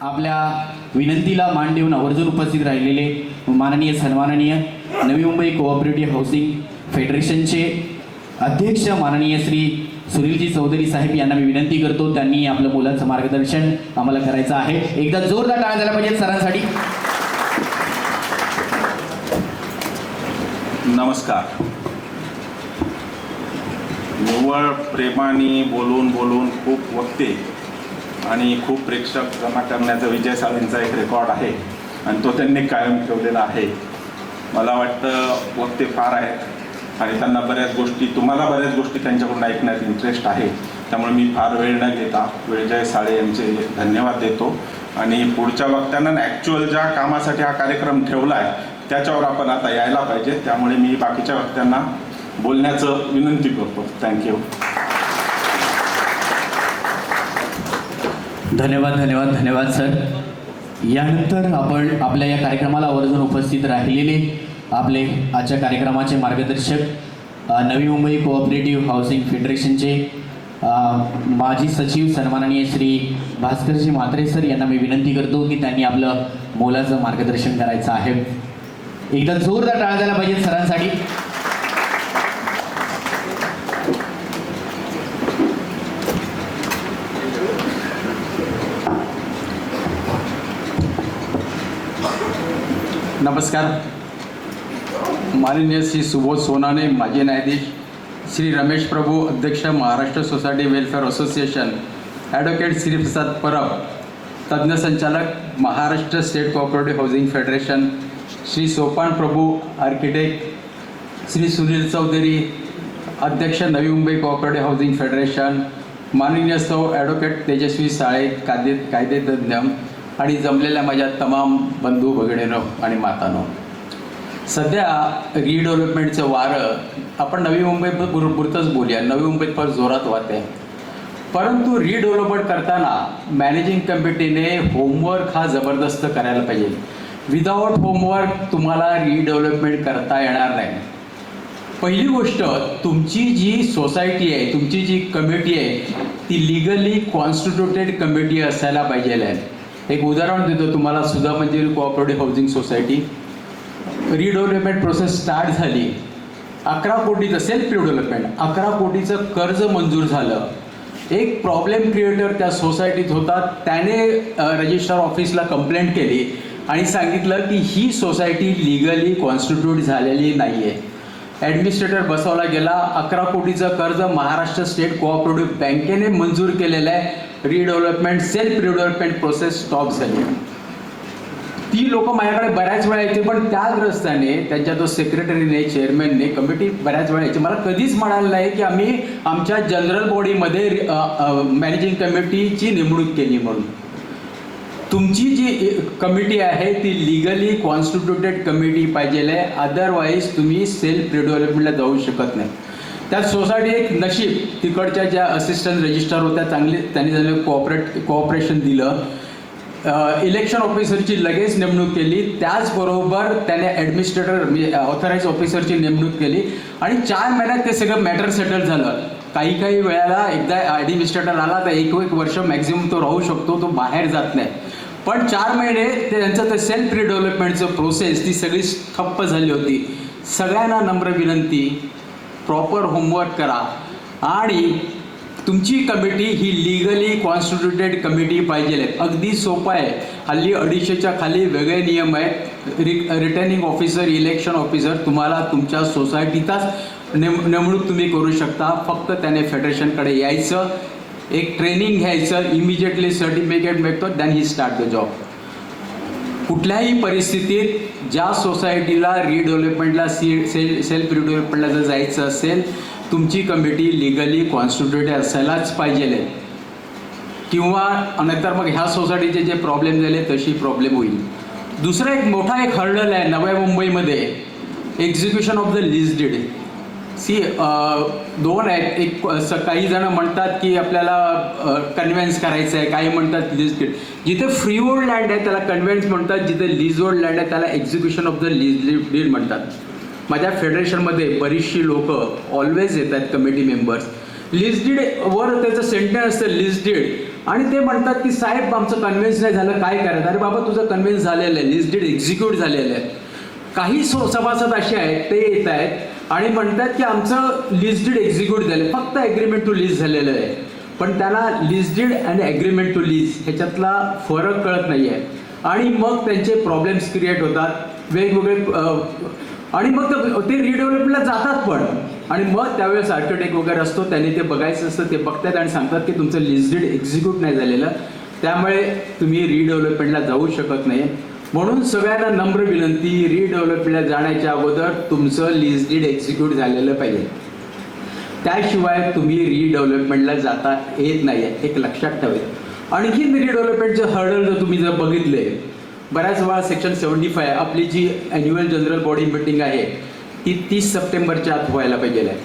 आपल्या विनंतीला मान देऊन आवर्जून उपस्थित राहिलेले माननीय सन्माननीय नवी मुंबई कोऑपरेटिव्ह हाऊसिंग फेडरेशनचे अध्यक्ष माननीय श्री सुनीलजी चौधरी साहेब यांना मी विनंती करतो त्यांनी आपलं मुलांचं मार्गदर्शन आम्हाला करायचं आहे. एकदा जोरदार टाळ्या झाल्या पाहिजेत सरांसाठी. नमस्कार. निव्वळ प्रेमाने बोलून बोलून खूप वक्ते आणि खूप प्रेक्षक जमा करण्याचा विजय साळेंचा एक रेकॉर्ड आहे. आणि तो त्यांनी कायम ठेवलेला आहे. मला वाटतं वक्ते फार आहेत. आणि त्यांना बऱ्याच गोष्टी तुम्हाला बऱ्याच गोष्टी त्यांच्याकडून ऐकण्यात इंटरेस्ट आहे. त्यामुळे मी फार वेळ न घेता विजय साळे यांचे धन्यवाद देतो. आणि पुढच्या वक्त्यांना ॲक्च्युअल ज्या कामासाठी हा कार्यक्रम ठेवला आहे त्याच्यावर आपण आता यायला पाहिजे. त्यामुळे मी बाकीच्या वक्त्यांना बोलण्याचं विनंती करतो. थँक्यू धन्यवाद धन्यवाद धन्यवाद सर. यानंतर आपण आपल्या या कार्यक्रमाला आवर्जून उपस्थित राहिलेले आपले आजच्या कार्यक्रमाचे मार्गदर्शक नवी मुंबई कोऑपरेटिव्ह हाऊसिंग फेडरेशनचे माजी सचिव सन्माननीय श्री भास्करजी म्हात्रे सर यांना मी विनंती करतो की त्यांनी आपलं मोलाचं मार्गदर्शन करायचं आहे. एकदा जोरदार टाळा झाला पाहिजे सरांसाठी. नमस्कार. माननीय श्री सुबोध सोनाने माजी न्यायाधीश श्री रमेश प्रभू अध्यक्ष Maharashtra society welfare association advocate Shriprasad Parab तज्ज्ञ संचालक Maharashtra state cooperative housing federation Shri Sopan Prabhu architect Shri Sunil Chaudhari अध्यक्ष Navi Mumbai cooperative housing federation माननीय सौ ॲडव्होकेट तेजस्वी साळे कायदे कायदेतज्ञ आणि जमलेल्या माझ्या तमाम बंधू भगिनीनो आणि मातानो सध्या रिडेव्हलपमेंटचं वारं आपण नवी मुंबई पुरतच बोलूया. नवी मुंबईत फार जोरात वाहत आहे. परंतु रिडेव्हलपमेंट करताना मॅनेजिंग कमिटीने होमवर्क हा जबरदस्त करायला पाहिजे. विदाऊट होमवर्क तुम्हाला रिडेव्हलपमेंट करता येणार नाही. पहिली गोष्ट तुमची जी सोसायटी आहे तुमची जी कमिटी आहे ती लिगली कॉन्स्टिट्युटेड कमिटी असायला पाहिजे आहे. एक उदाहरण देतो तुम्हाला सुधा म्हणजे cooperative housing society redevelopment process start झाली. अकरा कोटीचं सेल्फ रिडेव्हलपमेंट अकरा कोटीचं कर्ज मंजूर झालं. एक प्रॉब्लेम क्रिएटर त्या सोसायटीत होता त्याने रजिस्ट्रार ऑफिसला कंप्लेंट केली आणि सांगितलं की ही सोसायटी लिगली कॉन्स्टिट्यूट झालेली नाही आहे ॲडमिनिस्ट्रेटर बसवला गेला अकरा कोटीचं कर्ज महाराष्ट्र स्टेट कोऑपरेटिव्ह बँकेने मंजूर केलेलं आहे. Redevelopment self redevelopment process stop झाली. ती लोक माझ्याकडे बऱ्याच वेळा यायचे पण त्याच रस्त्याने त्यांच्या जो सेक्रेटरीने चेअरमॅनने कमिटी बऱ्याच वेळा यायची मला कधीच म्हणाल नाही की आम्ही आमच्या जनरल बॉडीमध्ये मॅनेजिंग कमिटीची नेमणूक केली म्हणून. तुमची जी कमिटी आहे ती लिगली कॉन्स्टिट्युटेड कमिटी पाहिजे आहे. अदरवाईज तुम्ही सेल्फ रिडेव्हलपमेंटला जाऊ शकत नाही. त्यात सोसायटी एक नशीब तिकडच्या ज्या असिस्टंट रजिस्ट्रार होत्या चांगले त्यांनी त्यांना कोऑपरेट कोऑपरेशन दिलं. इलेक्शन ऑफिसरची लगेच नेमणूक केली. त्याचबरोबर त्याने ॲडमिनिस्ट्रेटर म्हणजे ऑथराईज ऑफिसरची नेमणूक केली. आणि चार महिन्यात ते सगळं मॅटर सेटल झालं. काही काही वेळेला एकदा ॲडमिनिस्ट्रेटर आला तर एक एक वर्ष मॅक्झिमम तो राहू शकतो तो बाहेर जात नाही. पण चार महिने ते त्यांचं ते सेल्फ रिडेव्हलपमेंटचं प्रोसेस ती सगळी ठप्प झाली होती. सगळ्यांना नम्र विनंती. प्रॉपर होमवर्क करा. आणि तुमची कमिटी ही लिगली कॉन्स्टिट्युटेड कमिटी पाहिजे आहे अगदी सोपं आहे. हल्ली अडीचशेच्या खाली वेगळे नियम आहेत. रि रिटर्निंग ऑफिसर इलेक्शन ऑफिसर तुम्हाला तुमच्या सोसायटीचाच नेम नेमणूक तुम्ही करू शकता. फक्त त्याने फेडरेशनकडे यायचं. एक ट्रेनिंग घ्यायचं. इमिजिएटली सर्टिफिकेट मिळतो then he start the job कुठल्याही परिस्थितीत ज्या सोसायटीला रिडेव्हलपमेंटला सी सेल सेल्फ रिडेव्हलपमेंटला जर जायचं असेल तुमची कमिटी लिगली कॉन्स्टिट्युटेड असायलाच पाहिजे. किंवा नाहीतर मग ह्या सोसायटीचे जे प्रॉब्लेम झाले तशी प्रॉब्लेम होईल. दुसरा एक मोठा एक हर्डल आहे नव्या मुंबईमध्ये. Execution of the lease deed C दोन आहेत. एक काही जण म्हणतात की आपल्याला कन्व्हेन्स करायचं आहे काही म्हणतात लीज डीड जिथे फ्री ओल्ड लँड आहे त्याला कन्व्हेन्स म्हणतात. जिथे लिज ओल्ड लँड आहे त्याला execution of the lease deed म्हणतात. माझ्या फेडरेशनमध्ये बरीचशी लोक ऑलवेज येतात कमिटी मेंबर्स लीज डीड वर त्याचं सेंटेन्स असतं लीज डीड आणि ते म्हणतात की साहेब आमचं कन्व्हेन्स नाही झालं. काय करायचं? अरे बाबा तुझं कन्व्हेन्स झालेलं आहे. लीज डीड एक्झिक्यूट झालेलं आहे. काही सो सभासद असे आहेत ते येत आहेत. आणि म्हणतात की आमचं लिस्टेड एक्झिक्यूट झालं. फक्त ॲग्रीमेंट टू लीज झालेलं आहे. पण त्यांना lease deed and agreement to lease ह्याच्यातला फरक कळत नाही आहे आणि मग त्यांचे प्रॉब्लेम्स क्रिएट होतात. वेगवेगळे आणि मग ते- रिडेव्हलपला जातात पण. आणि मग त्यावेळेस आर्किटेक्ट वगैरे असतो त्यांनी ते बघायचं असतं ते बघतात आणि सांगतात की तुमचं लिस्टेड एक्झिक्यूट नाही झालेलं. त्यामुळे तुम्ही रिडेव्हलपमेंटला जाऊ शकत नाही. म्हणून सगळ्यांना नम्र विनंती रिडेव्हलपला जाण्याच्या अगोदर तुमचं लीज डीड एक्झिक्यूट झालेलं पाहिजे. त्याशिवाय तुम्ही रिडेव्हलपमेंटला जाता येत नाही एक लक्षात ठेवेल आणखीन रिडेव्हलपमेंटचं हर्डल जर तुम्ही जर बघितले बऱ्याच वेळा सेक्शन सेवन्टी फाय आपली जी अॅन्युअल जनरल बॉडी मिटिंग आहे ती तीस सप्टेंबरच्या आत व्हायला पाहिजे आहे.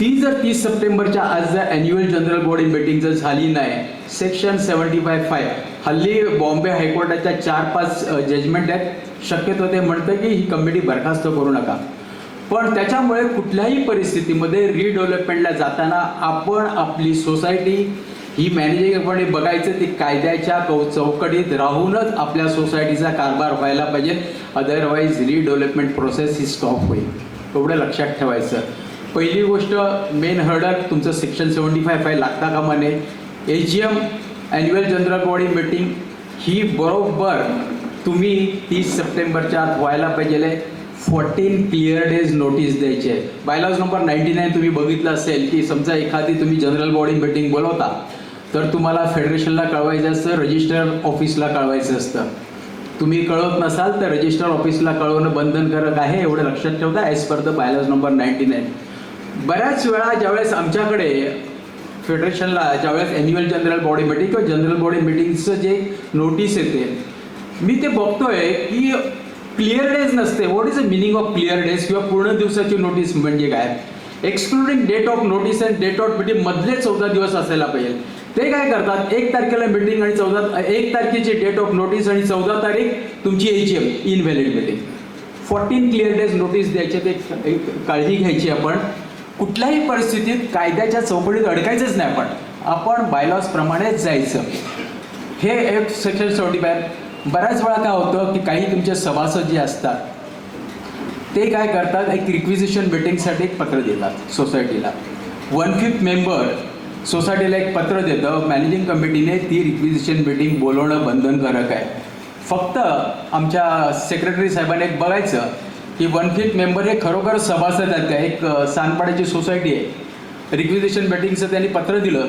ती जर तीस सप्टेंबरच्या आज जर अॅन्युअल जनरल बॉडी मिटिंग जर झाली नाही सेक्शन सेवन्टी फाय फाय हल्ली बॉम्बे हायकोर्टाच्या चार पाच जजमेंट आहेत. शक्यतो ते म्हणतं की ही कमिटी बरखास्त करू नका. पण त्याच्यामुळे कुठल्याही परिस्थितीमध्ये रिडेव्हलपमेंटला जाताना आपण आपली सोसायटी ही मॅनेजिंगपणे बघायचं ती कायद्याच्या कौ चौकटीत राहूनच आपल्या सोसायटीचा कारभार व्हायला पाहिजे. अदरवाईज रिडेव्हलपमेंट प्रोसेस ही स्टॉप होईल. एवढं लक्षात ठेवायचं. पहिली गोष्ट मेन हर्डर तुमचं सेक्शन सेवन्टी फाय फाय लागता कामा नये. A G M annual general body meeting ही बरोबर तुम्ही तीस सप्टेंबरच्या आत व्हायला पाहिजे फोर्टीन क्लिअर डेज नोटीस द्यायची. आहे बायलॉज नंबर नाईन्टी नाईन तुम्ही बघितलं असेल की समजा एखादी तुम्ही जनरल बॉडी मिटिंग बोलवता तर तुम्हाला फेडरेशनला कळवायचं असतं रजिस्टर ऑफिसला कळवायचं असतं. तुम्ही कळवत नसाल तर रजिस्टर ऑफिसला कळवणं बंधनकारक आहे एवढं लक्षात ठेवता as per the bylaws number ninety nine बऱ्याच वेळा ज्यावेळेस आमच्याकडे फेडरेशनला ज्यावेळेस ॲन्युअल जनरल बॉडी मिटिंग किंवा जनरल बॉडी मिटिंगचं जे नोटीस येते मी ते बघतोय की क्लिअर डेज नसते. What is a meaning of clear days किंवा पूर्ण दिवसाची नोटीस म्हणजे काय? Excluding date of notice and date of meeting मधले चौदा दिवस असायला पाहिजे. ते काय करतात? एक तारखेला मिटिंग आणि चौदा एक तारखेची डेट ऑफ नोटीस आणि चौदा तारीख तुमची H M invalid meeting fourteen clear days notice द्यायचे ते काळजी घ्यायची आपण. कुठल्याही परिस्थितीत कायद्याच्या चौकटीत अडकायचंच नाही आपण. आपण बायलॉजप्रमाणेच जायचं. हे एक सेक्शन सेवन्टी फाय बऱ्याच वेळा काय होतं की काही तुमचे सभासद जे असतात ते काय करतात एक रिक्विजिशन मिटिंगसाठी एक पत्र देतात सोसायटीला वन फिफ्थ मेंबर सोसायटीला एक पत्र देतं. मॅनेजिंग कमिटीने ती रिक्विजिशन मिटिंग बोलवणं बंधनकारक आहे. फक्त आमच्या सेक्रेटरी साहेबांनी एक बघायचं की वन फिफ्थ मेंबर हे खरोखर सभासद आहेत का? एक अ, सोसायटी आहे. रिक्विजेशन मिटिंगचं त्यांनी पत्र दिलं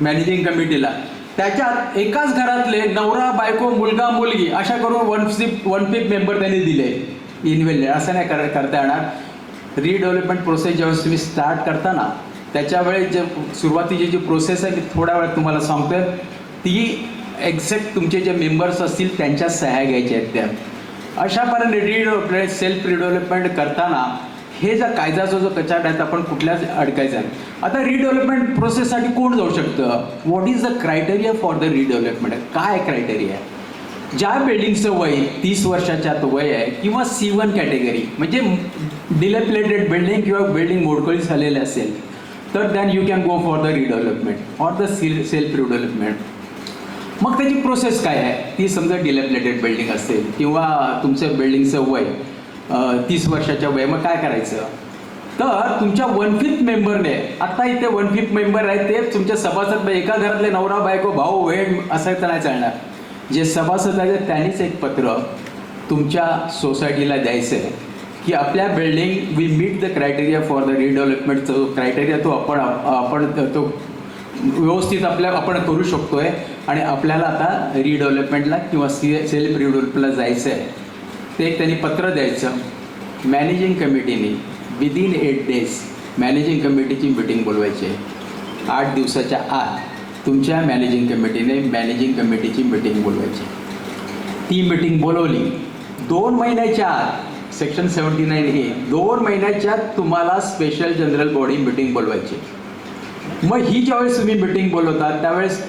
मॅनेजिंग कमिटीला त्याच्यात एकाच घरातले नवरा बायको मुलगा मुलगी अशा करून one fifth one fifth member त्यांनी दिले. इनव्हेल्ड असं नाही कर करता येणार. रिडेव्हलपमेंट प्रोसेस ज्यावेळेस तुम्ही स्टार्ट करता ना त्याच्यावेळेस जे सुरुवातीची जी प्रोसेस आहे ती थोड्या वेळात तुम्हाला सांगतोय. ती एक्झॅक्ट तुमचे जे मेंबर्स असतील त्यांच्या सह्या घ्यायच्या आहेत त्या. अशाप्रकारे रिडेव्हलपमेंट सेल्फ रिडेव्हलपमेंट करताना हे जर कायद्याचा जो कचाट आहे तर आपण कुठल्याच अडकायचा आहे आता रिडेव्हलपमेंट प्रोसेससाठी कोण जाऊ शकतं? What is the criteria for the redevelopment काय क्रायटेरिया आहे? ज्या बिल्डिंगचं वय तीस वर्षाच्या आत वय आहे किंवा सी वन कॅटेगरी म्हणजे डिलेप्लेटेड बिल्डिंग किंवा बिल्डिंग मोडकळी झालेले असेल तर then you can go for the redevelopment or the self redevelopment मग त्याची प्रोसेस काय आहे? ती समजा डिलेप्लेटेड बिल्डिंग असेल किंवा तुमचं बिल्डिंगचं वय तीस वर्षाच्या वय मग काय करायचं? तर तुमच्या वन फिफ्थ मेंबरने आता इथे वन फिफ्थ मेंबर आहे ते तुमच्या सभासद एका घरातले नवरा बायको भाऊ बहीण असं तर नाही चालणार. जे सभासद आहेत त्यांनीच एक पत्र तुमच्या सोसायटीला द्यायचं आहे की आपल्या building we meet the criteria for the redevelopment जो क्रायटेरिया तो आपण आपण तो व्यवस्थित आपल्या आपण करू शकतोय. आणि आपल्याला आता रिडेव्हलपमेंटला किंवा सी सेल्फ रिडेव्हलपला जायचं आहे ते एक त्यांनी पत्र द्यायचं. मॅनेजिंग कमिटीने विदिन एट डेज मॅनेजिंग कमिटीची मिटिंग बोलवायची आहे. आठ दिवसाच्या आत तुमच्या मॅनेजिंग कमिटीने मॅनेजिंग कमिटीची मिटिंग बोलवायची ती मिटिंग बोलवली. दोन महिन्याच्या आत सेक्शन सेवन्टी नाईन ए दोन महिन्याच्या आत तुम्हाला स्पेशल जनरल बॉडी मिटिंग बोलवायची मग ही ज्यावेळेस तुम्ही मिटिंग बोलवता त्यावेळेस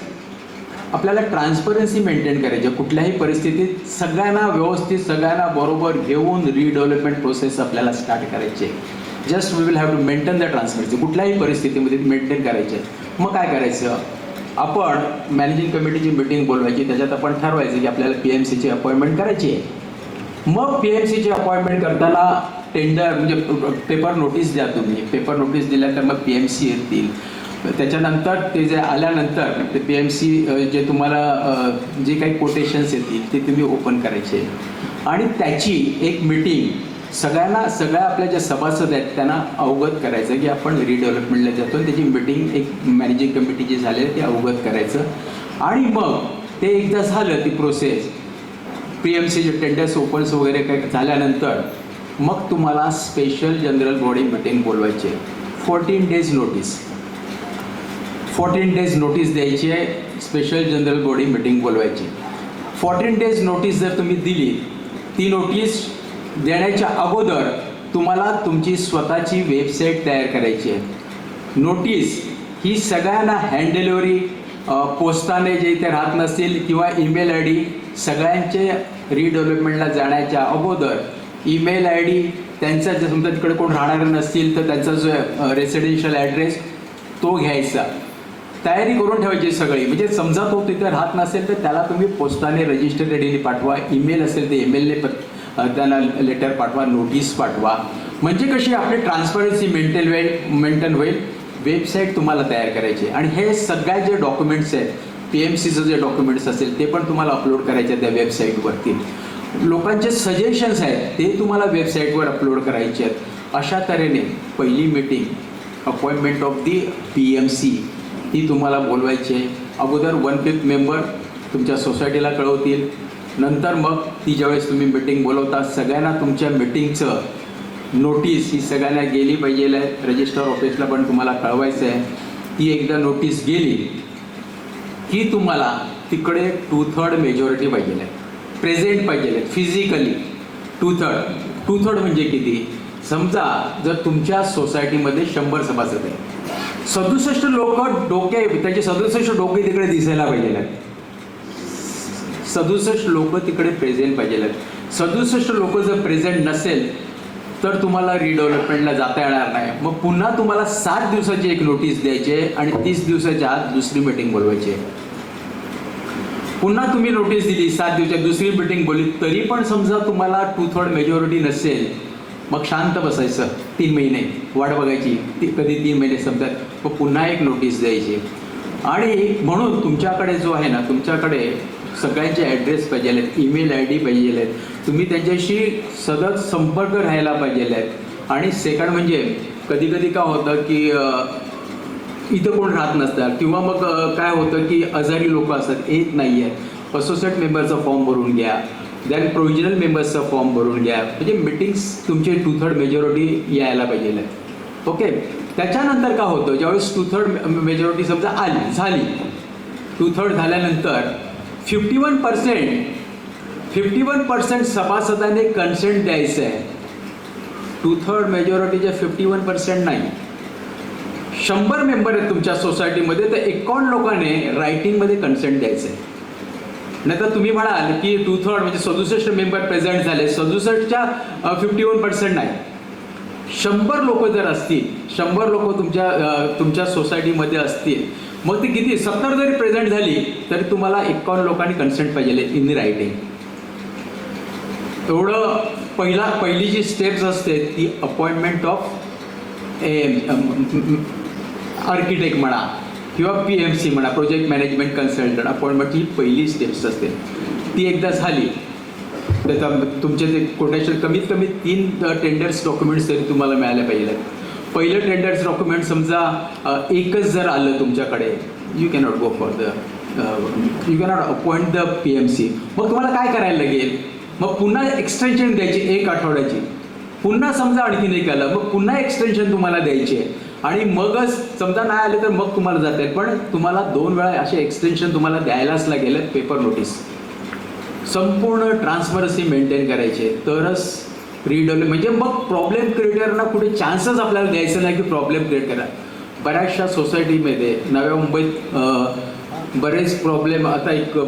आपल्याला ट्रान्सपरन्सी मेंटेन करायची आहे. कुठल्याही परिस्थितीत सगळ्यांना व्यवस्थित सगळ्यांना बरोबर घेऊन रिडेव्हलपमेंट प्रोसेस आपल्याला स्टार्ट करायची आहे. Just we will have to maintain the transparency कुठल्याही परिस्थितीमध्ये मेंटेन करायचे आहे. मग काय करायचं? आपण मॅनेजिंग कमिटीची मीटिंग बोलवायची. त्याच्यात आपण ठरवायचं की आपल्याला पी एम सीची अपॉइंटमेंट करायची आहे. मग पी एम सीची अपॉइंटमेंट करताना टेंडर म्हणजे पेपर नोटीस द्या तुम्ही. पेपर नोटीस दिल्यानंतर मग पी एम सी येतील. त्याच्यानंतर ते जे आल्यानंतर ते पी एम सी जे तुम्हाला जे काही कोटेशन्स येतील ते तुम्ही ओपन करायचे. आणि त्याची एक मीटिंग सगळ्यांना सगळ्या आपल्या ज्या सभासद आहेत त्यांना अवगत करायचं की आपण रिडेव्हलपमेंटला जातो आणि त्याची मिटिंग एक मॅनेजिंग कमिटी जी झाली ते अवगत करायचं. आणि मग ते एकदा झालं ती प्रोसेस पी एम सीचे टेंडर्स ओपन्स वगैरे काही झाल्यानंतर मग तुम्हाला स्पेशल जनरल बॉडी मिटिंग बोलवायची fourteen days notice fourteen days notice द्यायची आहे स्पेशल जनरल बॉडी मिटिंग बोलवायची. फोर्टीन डेज नोटीस जर तुम्ही दिली ती नोटीस देण्याच्या अगोदर तुम्हाला तुमची स्वतःची वेबसाईट तयार करायची आहे. नोटीस ही सगळ्यांना हँड डिलिव्हरी पोस्टाने जे इथे राहत नसतील किंवा ईमेल आय डी सगळ्यांचे रिडेव्हलपमेंटला जाण्याच्या अगोदर ईमेल आय डी त्यांचा जर समजा तिकडे कोण राहणारे नसतील तर त्यांचा जो रेसिडेन्शियल ॲड्रेस तो घ्यायचा. तयारी करून ठेवायची सगळी. म्हणजे समजा तो तिथे राहत नसेल तर त्याला तुम्ही पोस्टाने रजिस्टर रेडीने पाठवा. ईमेल असेल तर ईमेलने प त्यांना लेटर पाठवा नोटीस पाठवा. म्हणजे कशी आपली ट्रान्सपरन्सी मेंटेन होईल मेंटेन होईल? वेबसाईट तुम्हाला तयार करायची आहे. आणि हे सगळ्या जे डॉक्युमेंट्स आहेत पी एम सीचं जे डॉक्युमेंट्स असेल ते पण तुम्हाला अपलोड करायचे त्या वेबसाईटवरती लोकांचे सजेशन्स आहेत ते तुम्हाला वेबसाईटवर अपलोड करायचे आहेत. अशा तऱ्हेने पहिली meeting appointment of the P M C ती तुम्हाला बोलवायची आहे. अगोदर वन फिफ्थ मेंबर तुमच्या सोसायटीला कळवतील. नंतर मग ती ज्यावेळेस तुम्ही मिटिंग बोलवता सगळ्यांना तुमच्या मिटिंगचं नोटीस ही सगळ्यांना गेली पाहिजे रजिस्टर ऑफिसला पण तुम्हाला कळवायचं आहे. ती एकदा नोटीस गेली की तुम्हाला तिकडे टू थर्ड मेजॉरिटी पाहिजे आहे. प्रेझेंट पाहिजे आहे physically two third two third म्हणजे किती? समजा जर तुमच्या सोसायटीमध्ये शंभर सभासद आहे सदुसष्ट लोक डोके त्याचे सदुसष्ट डोके तिकडे दिसायला पाहिजे आहेत सदुसष्ट लोक तिकडे प्रेझेंट पाहिजे आहेत सदुसष्ट लोक जर प्रेझेंट नसेल तर तुम्हाला रिडेव्हलपमेंटला जाता येणार नाही. मग पुन्हा तुम्हाला सात दिवसाची एक नोटीस द्यायची आहे आणि तीस दिवसाच्या आत दुसरी मीटिंग बोलवायची आहे. पुन्हा तुम्ही नोटीस दिली सात दिवसात दुसरी मीटिंग बोलली तरी पण समजा तुम्हाला टू थर्ड मेजॉरिटी नसेल मग शांत बसायचं तीन महिने. वाट बघायची ती कधी तीन महिने संपतात. मग पुन्हा एक नोटीस द्यायची. आणि म्हणून तुमच्याकडे जो आहे ना तुमच्याकडे सगळ्यांचे ॲड्रेस पाहिजे आहेत ईमेल आय डी पाहिजे आहेत तुम्ही त्यांच्याशी सतत संपर्क राहायला पाहिजे आहेत आणि सेकंड म्हणजे कधी कधी काय होतं की इथं कोण राहत नसतात किंवा मग काय होतं की आजारी लोक असतात येत नाही आहेत असोसिएट मेंबरचा फॉर्म भरून घ्या. दॅन प्रोविजनल मेंबर्सचा फॉर्म भरून घ्या. म्हणजे मिटिंग्स तुमचे टू थर्ड मेजॉरिटी यायला पाहिजे ओके त्याच्यानंतर काय होतं? ज्यावेळेस टू थर्ड मेजॉरिटी समजा आली झाली टू थर्ड झाल्यानंतर fifty one percent fifty one percent सभासदाने consent द्यायचं आहे टू थर्ड मेजॉरिटीच्या फिफ्टी वन पर्सेंट नाही. शंभर मेंबर आहेत तुमच्या सोसायटीमध्ये तर एकावन्न लोकांनी रायटिंगमध्ये कन्सेंट द्यायचं आहे नाही तर तुम्ही म्हणाल की टू थर्ड म्हणजे सदुसष्ट मेंबर प्रेझेंट झाले. सदुसष्टच्या फिफ्टी वन पर्सेंट नाही. शंभर लोक जर असतील शंभर लोक तुमच्या तुमच्या सोसायटीमध्ये असतील मग ती किती? सत्तर जरी प्रेझेंट झाली तरी तुम्हाला एकावन्न लोकांनी कन्सेंट पाहिजे इन रायटिंग एवढं पहिला पहिली जी स्टेप्स असते ती अपॉइंटमेंट ऑफ आर्किटेक्ट म्हणा किंवा पी एम सी म्हणा प्रोजेक्ट मॅनेजमेंट कन्सल्टंट अपॉइंटमेंट ही पहिली स्टेप्स असते. ती एकदा झाली त्याचा तुमचे ते कोटेशन कमीत कमी तीन टेंडर्स डॉक्युमेंट्स तरी तुम्हाला मिळाले पाहिजे पहिलं टेंडर्स डॉक्युमेंट समजा एकच जर आलं तुमच्याकडे you cannot go for the you cannot appoint the P M C मग तुम्हाला काय करायला लागेल? मग पुन्हा एक्सटेन्शन द्यायची एक आठवड्याची. पुन्हा समजा आणखीन एक आलं मग पुन्हा एक्सटेन्शन तुम्हाला द्यायची आहे. आणि मगच समजा नाही आलं तर मग तुम्हाला जाते. पण तुम्हाला दोन वेळा असे एक्सटेन्शन तुम्हाला द्यायलाच लागेल पेपर नोटीस संपूर्ण ट्रान्सपरन्सी मेंटेन करायचे. तरच रिडेव्हलप म्हणजे मग प्रॉब्लेम क्रिएटरना कुठे चान्सच आपल्याला द्यायचं नाही की प्रॉब्लेम क्रिएट करा. बऱ्याचशा सोसायटीमध्ये नव्या मुंबईत बरेच प्रॉब्लेम आता एक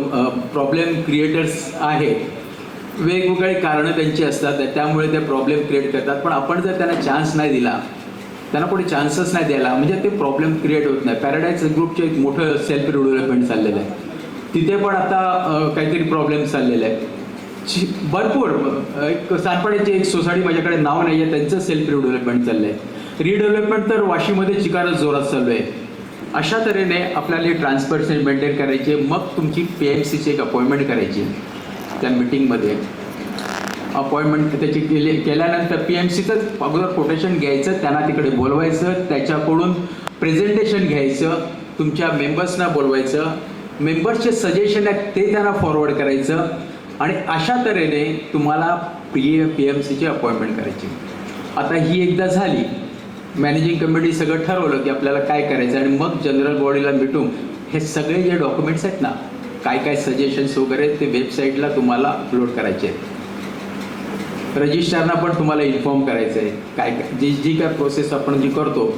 प्रॉब्लेम क्रिएटर्स आहेत. वेगवेगळी कारणं त्यांची असतात त्यामुळे ते प्रॉब्लेम क्रिएट करतात. पण आपण जर त्यांना चान्स नाही दिला त्यांना कोणी चान्सच नाही द्यायला म्हणजे ते प्रॉब्लेम क्रिएट होत नाही. पॅराडाईज ग्रुपचे एक मोठं सेल्फ डेव्हलपमेंट चाललेलं आहे. तिथे पण आता काहीतरी प्रॉब्लेम चाललेले आहेत. भरपूर. एक सातपाड्याची एक सोसायटी माझ्याकडे नाव नाही आहे त्यांचं सेल्फ रिडेव्हलपमेंट चाललं आहे रिडेव्हलपमेंट तर वाशीमध्ये चिकारच जोरात चालू आहे. अशा तऱ्हेने आपल्याला ट्रान्सपरन्सी मेंटेन करायचे मग तुमची पी एम सीची एक अपॉइंटमेंट करायची त्या मिटिंगमध्ये अपॉइंटमेंट त्याची केली केल्यानंतर पी एम सीचं अगोदर कोटेशन घ्यायचं त्यांना तिकडे बोलवायचं त्याच्याकडून प्रेझेंटेशन घ्यायचं तुमच्या मेंबर्सना बोलवायचं मेंबर्सचे सजेशन आहेत ते त्यांना फॉरवर्ड करायचं. आणि अशा तऱ्हेने तुम्हाला पी पी एम सीची अपॉइंटमेंट करायची. आता ही एकदा झाली मॅनेजिंग कमिटी सगळं ठरवलं की आपल्याला काय करायचं आणि मग जनरल बॉडीला भेटून हे सगळे जे डॉक्युमेंट्स आहेत ना काय काय सजेशन्स वगैरे ते वेबसाईटला तुम्हाला अपलोड करायचे आहेत. रजिस्टरना पण तुम्हाला इन्फॉर्म करायचं आहे. काय काय जी जी काय प्रोसेस आपण जी करतो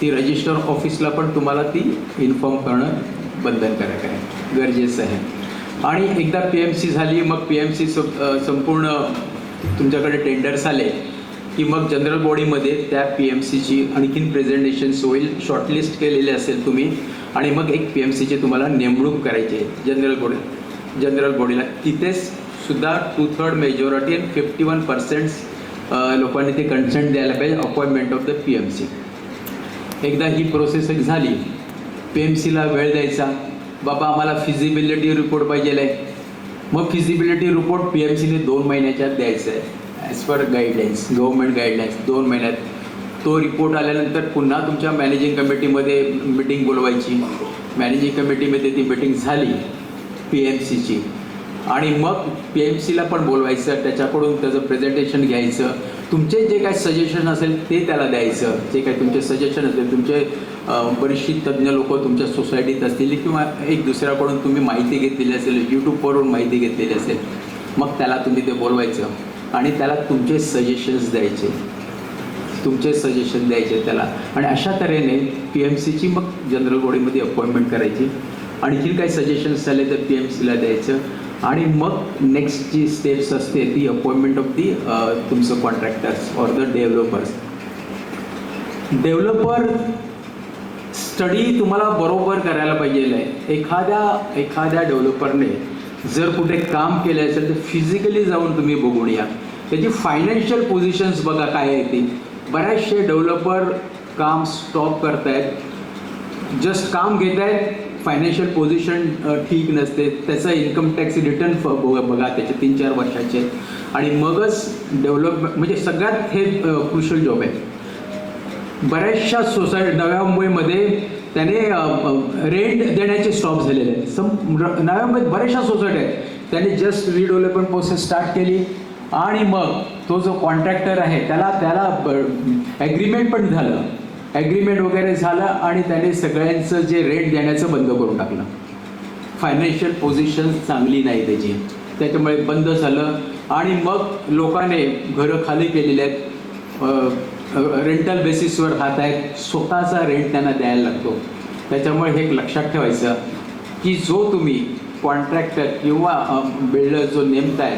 ती रजिस्टर ऑफिसला पण तुम्हाला ती इन्फॉर्म करणं बंधनकारक आहे गरजेचं आहे. आणि एकदा पी एम सी झाली मग पी एम सी संपूर्ण तुमच्याकडे टेंडर्स आले की मग जनरल बॉडीमध्ये त्या पी एम सीची आणखीन प्रेझेंटेशन्स होईल शॉर्टलिस्ट केलेले असेल तुम्ही आणि मग एक पी एम सीची तुम्हाला नेमणूक करायची आहे. जनरल बॉडी जनरल बॉडीला तिथेच सुद्धा टू थर्ड मेजॉरिटी आणि फिफ्टी वन पर्सेंट लोकांनी ते कन्सेंट द्यायला पाहिजे appointment of the P M C एकदा ही प्रोसेस झाली पी एम सीला वेळ द्यायचा. बाबा आम्हाला फिजिबिलिटी रिपोर्ट पाहिजे आहे मग फिजिबिलिटी रिपोर्ट पी एम सीने दोन महिन्याच्यात द्यायचा आहे as per guidelines government guidelines दोन महिन्यात. तो रिपोर्ट आल्यानंतर पुन्हा तुमच्या मॅनेजिंग कमिटीमध्ये मिटिंग बोलवायची. मॅनेजिंग कमिटीमध्ये ती मिटिंग झाली पी एम सीची आणि मग पी एम सीला पण बोलवायचं त्याच्याकडून त्याचं प्रेझेंटेशन घ्यायचं. तुमचे जे काय सजेशन असेल ते त्याला द्यायचं. जे काय तुमचे सजेशन असेल तुमचे अं, बरीचशी तज्ज्ञ लोक तुमच्या सोसायटीत असतील किंवा एक दुसऱ्याकडून तुम्ही माहिती घेतलेली असेल यूट्यूबवरून माहिती घेतलेली असेल मग त्याला तुम्ही ते बोलवायचं आणि त्याला तुमचे सजेशन्स द्यायचे. तुमचे सजेशन द्यायचे त्याला. आणि अशा तऱ्हेने पी एम सीची मग जनरल बॉडीमध्ये अपॉइंटमेंट करायची. आणखीन काही सजेशन्स झाले तर पी एम सीला द्यायचं. आणि मग नेक्स्ट जी स्टेप्स असते ती अपॉइंटमेंट ऑफ दी तुमचं contractors or the developers developer study तुम्हाला बरोबर करायला पाहिजे आहे एखाद्या एखाद्या डेव्हलपरने जर कुठे काम केलं असेल तर फिजिकली जाऊन तुम्ही बघून या. त्याची फायनान्शियल पोझिशन्स बघा काय आहे ती. बऱ्याचशे डेव्हलपर काम स्टॉप करतायत. जस्ट काम घेत आहेत फायनान्शियल पोझिशन ठीक नसते त्याचं इन्कम टॅक्स रिटर्न बघा त्याचे तीन चार वर्षाचे. आणि मगच डेव्हलपमेंट म्हणजे सगळ्यात हे क्रुशल जॉब आहे. बऱ्याचशा सोसाय नव्या मुंबईमध्ये त्याने रेंट देण्याचे स्टॉप झालेले आहेत. सम नव्या मुंबईत बऱ्याचशा सोसायटी आहेत. त्याने जस्ट रिडेव्हलपमेंट प्रोसेस स्टार्ट केली. आणि मग तो जो कॉन्ट्रॅक्टर आहे त्याला त्याला ॲग्रीमेंट पण झालं. ॲग्रीमेंट वगैरे झालं आणि त्याने सगळ्यांचं जे रेट देण्याचं बंद करून टाकलं. फायनान्शियल पोझिशन चांगली नाही त्याची. त्याच्यामुळे बंद झालं. आणि मग लोकांनी घरं खाली केलेली आहेत. रेंटल बेसिसवर राहत आहेत. स्वतःचा रेंट त्यांना द्यायला लागतो. त्याच्यामुळे हे एक लक्षात ठेवायचं की जो तुम्ही कॉन्ट्रॅक्टर किंवा बिल्डर जो नेमताय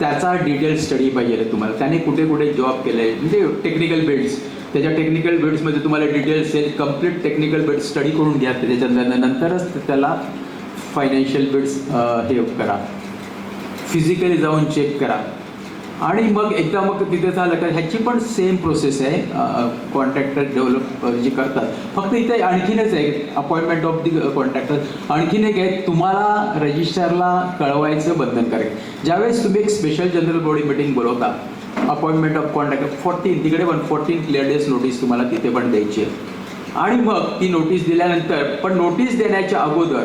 त्याचा डिटेल स्टडी पाहिजे तुम्हाला. त्याने कुठे कुठे जॉब केलं आहे म्हणजे टेक्निकल बिल्ड्स त्याच्या टेक्निकल बिट्समध्ये तुम्हाला डिटेल्स येईल. कंप्लीट टेक्निकल बिट्स स्टडी करून घ्या. त्याच्या नंतरच त्याला फायनान्शियल बिट्स हे करा. फिजिकली जाऊन चेक करा. आणि मग एकदा मग तिथे झालं तर ह्याची पण सेम प्रोसेस आहे. कॉन्ट्रॅक्टर डेव्हलप जे करतात. फक्त इथे आणखीनच आहे अपॉइंटमेंट ऑफ दी कॉन्ट्रॅक्टर आणखीन एक आहे तुम्हाला रजिस्टरला कळवायचं बंधनकारक ज्यावेळेस तुम्ही एक स्पेशल जनरल बॉडी मिटिंग बोलवता अपॉइंटमेंट ऑफ कॉन्टॅक्ट फोर्टीन तिकडे पण फोर्टीन क्लिअर डेज नोटीस तुम्हाला तिथे पण द्यायची आहे. आणि मग ती नोटीस दिल्यानंतर पण नोटीस देण्याच्या अगोदर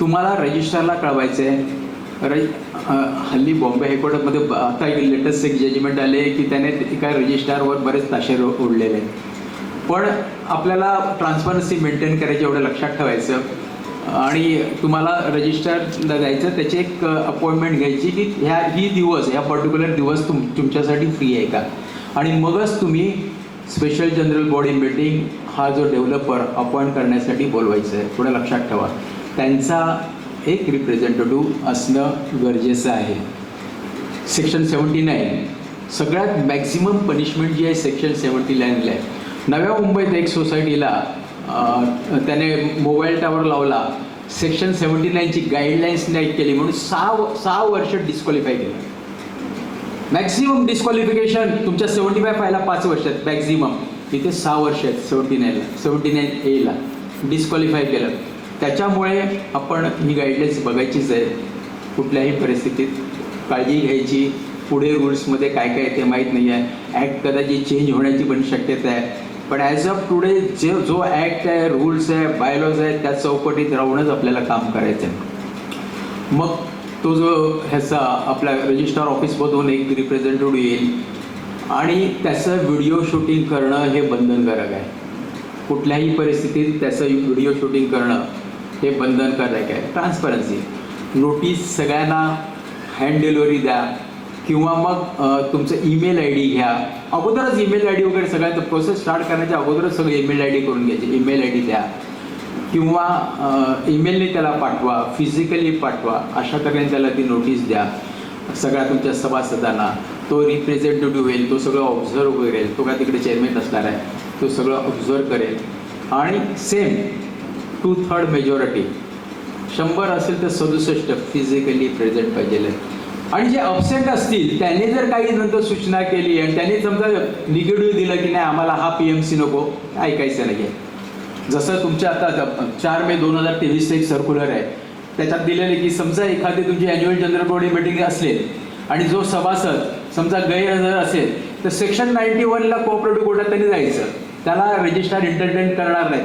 तुम्हाला रजिस्टरला कळवायचं आहे रज हल्ली बॉम्बे हायकोर्टामध्ये आता एक लेटेस्ट एक जजमेंट आले की त्याने एका रजिस्ट्रारवर बरेच ताशे ओढलेले. पण आपल्याला ट्रान्सपरन्सी मेंटेन करायची एवढं लक्षात ठेवायचं. आणि तुम्हाला रजिस्टरला द्यायचं त्याची एक अपॉइंटमेंट घ्यायची की ह्या ही दिवस ह्या पर्टिक्युलर दिवस तुम तुमच्यासाठी फ्री आहे का? आणि मगच तुम्ही स्पेशल जनरल बॉडी मीटिंग हा जो डेव्हलपर अपॉइंट करण्यासाठी बोलवायचं आहे थोडं लक्षात ठेवा. त्यांचा एक रिप्रेझेंटेटिव्ह असणं गरजेचं आहे. सेक्शन सेवन्टी नाईन सगळ्यात मॅक्झिमम पनिशमेंट जी आहे सेक्शन सेवन्टी नाईनला आहे. नव्या मुंबईत एक सोसायटीला त्याने मोबाईल टावर लावला. सेक्शन सेवन्टी नाईनची गाईडलाईन्स नाही केली म्हणून सहा सहा वर्ष डिस्क्वालिफाय केलं. मॅक्झिमम डिस्क्वालिफिकेशन तुमच्या सेवन्टी फाय फायला पाच वर्ष आहेत मॅक्झिमम इथे सहा वर्ष आहेत सेवन्टी नाईनला सेवन्टी नाईन एला डिस्क्वालिफाय केलं. त्याच्यामुळे आपण ही गाईडलाईन्स बघायचीच आहे. कुठल्याही परिस्थितीत काळजी घ्यायची. पुढे रूल्समध्ये काय काय आहे ते माहीत नाही आहे ॲक्ट कदाचित चेंज होण्याची पण शक्यता आहे. पण ॲज ऑफ टुडे जे जो ॲक्ट आहे रूल्स आहे बायलॉज आहे त्या चौकटीत राहूनच आपल्याला काम करायचं आहे मग तो जो ह्याचा आपल्या रजिस्ट्रार ऑफिसमधून एक रिप्रेझेंटेटिव्ह येईल आणि त्याचं व्हिडिओ शूटिंग करणं हे बंधनकारक आहे. कुठल्याही परिस्थितीत त्याचं व्हिडिओ शूटिंग करणं हे बंधनकारक आहे. ट्रान्सपरन्सी नोटीस सगळ्यांना हँड डिलिव्हरी द्या. किंवा मग तुमचं ईमेल आय डी घ्या. अगोदरच ईमेल आय डी वगैरे सगळ्यांचं प्रोसेस स्टार्ट करण्याच्या अगोदरच सगळं ईमेल आय डी करून घ्यायचे. ईमेल आय डी द्या. किंवा ईमेलने त्याला पाठवा फिजिकली पाठवा. अशा तऱ्हेने त्याला ती नोटीस द्या. सगळ्या तुमच्या सभासदांना. तो रिप्रेझेंटेटिव्ह होईल तो सगळं ऑब्झर्व करेल. तो काय तिकडे चेअरमॅन असणार आहे तो सगळं ऑब्झर्व करेल. आणि सेम टू थर्ड मेजॉरिटी शंभर असेल तर सदुसष्ट फिजिकली प्रेझेंट पाहिजे. आणि जे अपसेंट असतील त्यांनी जर काही नंतर सूचना केली आणि त्यांनी समजा निगेटिव्ह दिलं की नाही आम्हाला हा पी एम सी नको ऐकायचं नाही आहे जसं तुमच्या आता चार मे दोन हजार तेवीसचं एक सर्क्युलर आहे. त्याच्यात दिलेलं की समजा एखादी तुमची अॅन्युअल जनरल बॉडी मिटिंग असेल आणि जो सभासद समजा गैरहजर असेल तर सेक्शन नाईन्टी वनला कोऑपरेटिव्ह कोर्टात त्यांनी जायचं. त्याला रजिस्ट्रार इंटरटेन करणार नाही.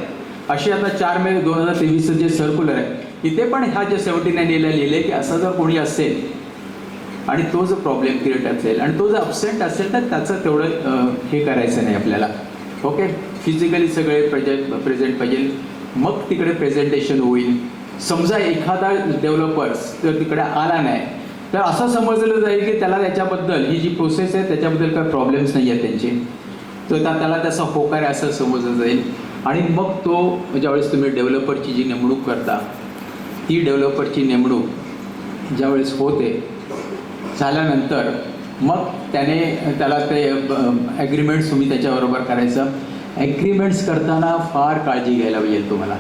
अशी आता चार मे दोन हजार तेवीसचं जे सर्क्युलर आहे इथे पण ह्या जे सेव्हन्टी नाईन एला लिहिले की असं जर कोणी असेल आणि तो जर प्रॉब्लेम क्रिएट असेल आणि तो जर अबसेंट असेल तर त्याचं तेवढं हे करायचं नाही आपल्याला. ओके फिजिकली सगळे प्रेझेंट प्रेझेंट पाहिजे. मग तिकडे प्रेझेंटेशन होईल. समजा एखादा डेव्हलपर्स जर तिकडे आला नाही तर असं समजलं जाईल की त्याला त्याच्याबद्दल ही जी प्रोसेस आहे त्याच्याबद्दल काही प्रॉब्लेम्स नाही आहेत त्यांचे. तर त्या- त्याला त्याचा होकार आहे असं समजलं जाईल. आणि मग तो ज्यावेळेस तुम्ही डेव्हलपरची जी नेमणूक करता ती डेव्हलपरची नेमणूक ज्यावेळेस होते झाल्यानंतर मग त्याने त्याला ते ॲग्रीमेंट्स तुम्ही त्याच्याबरोबर करायचं. ॲग्रीमेंट्स करताना फार काळजी घ्यायला पाहिजे तुम्हाला.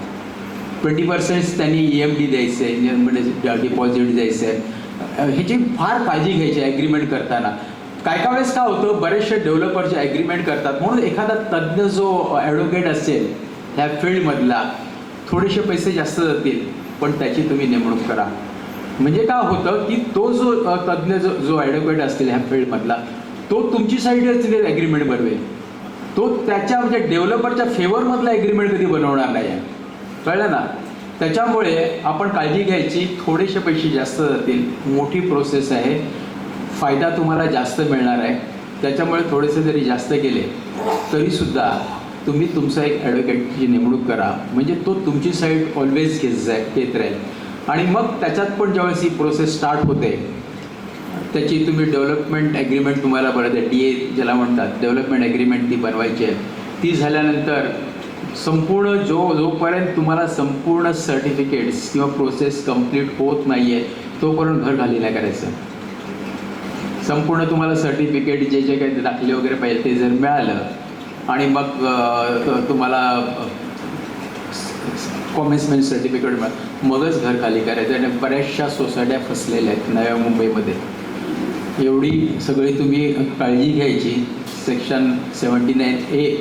ट्वेंटी पर्सेंट त्यांनी ई एम डी द्यायचं आहे म्हणजे डिपॉझिट द्यायचं. आहे ह्याची फार काळजी घ्यायची ॲग्रीमेंट करताना. काय काय वेळेस काय होतं बरेचसे डेव्हलपर जे ॲग्रीमेंट करतात म्हणून एखादा तज्ज्ञ जो ॲडव्होकेट असेल ह्या फील्डमधला थोडेसे पैसे जास्त जातील पण त्याची तुम्ही नेमणूक करा. म्हणजे काय होतं की तो जो तज्ज्ञ जो जो ॲडव्होकेट असतील ह्या फील्डमधला तो तुमची साईडच ॲग्रीमेंट बनवेल. तो त्याच्या म्हणजे डेव्हलपरच्या फेवरमधला ॲग्रीमेंट कधी बनवणार नाही आहे. कळलं ना? त्याच्यामुळे आपण काळजी घ्यायची थोडेसे पैसे जास्त जातील. मोठी प्रोसेस आहे. फायदा तुम्हाला जास्त मिळणार आहे. त्याच्यामुळे थोडेसे जरी जास्त गेले तरीसुद्धा तुम्ही तुमचा एक ॲडव्होकेटची नेमणूक करा. म्हणजे तो तुमची साईड ऑलवेज घेत जाय घेत राहील. आणि मग त्याच्यात पण ज्यावेळेस ही प्रोसेस स्टार्ट होते त्याची तुम्ही डेव्हलपमेंट ॲग्रीमेंट तुम्हाला बरं डी ए ज्याला म्हणतात डेव्हलपमेंट ॲग्रीमेंट ती बनवायची आहे. ती झाल्यानंतर संपूर्ण जो जोपर्यंत तुम्हाला संपूर्ण सर्टिफिकेट्स किंवा प्रोसेस कंप्लीट होत नाही आहे तोपर्यंत घर खाली नाही करायचं. संपूर्ण तुम्हाला सर्टिफिकेट जे जे काही दाखले वगैरे पाहिजे ते जर मिळालं आणि मग तुम्हाला कॉमेन्समेंट सर्टिफिकेट मिळालं. मगच घर खाली करायचं आणि बऱ्याचशा सोसायट्या फसलेल्या आहेत नव्या मुंबईमध्ये. एवढी सगळी तुम्ही काळजी घ्यायची. सेक्शन सेवन्टी नाईन ए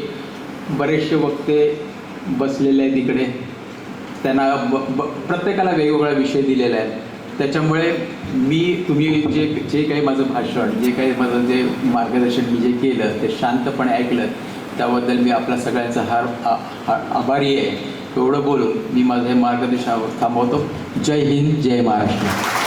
बरेचसे वक्ते बसलेले आहेत इकडे. त्यांना ब ब प्रत्येकाला वेगवेगळा विषय दिलेला आहे. त्याच्यामुळे मी तुम्ही जे जे काही माझं भाषण जे काही माझं जे मार्गदर्शन मी जे केलं ते शांतपणे ऐकलं त्याबद्दल मी आपल्या सगळ्यांचा हार आ- आभारी आहे. एवढं बोलून मी माझं हे मार्गदर्शन थांबवतो जय हिंद जय महाराष्ट्र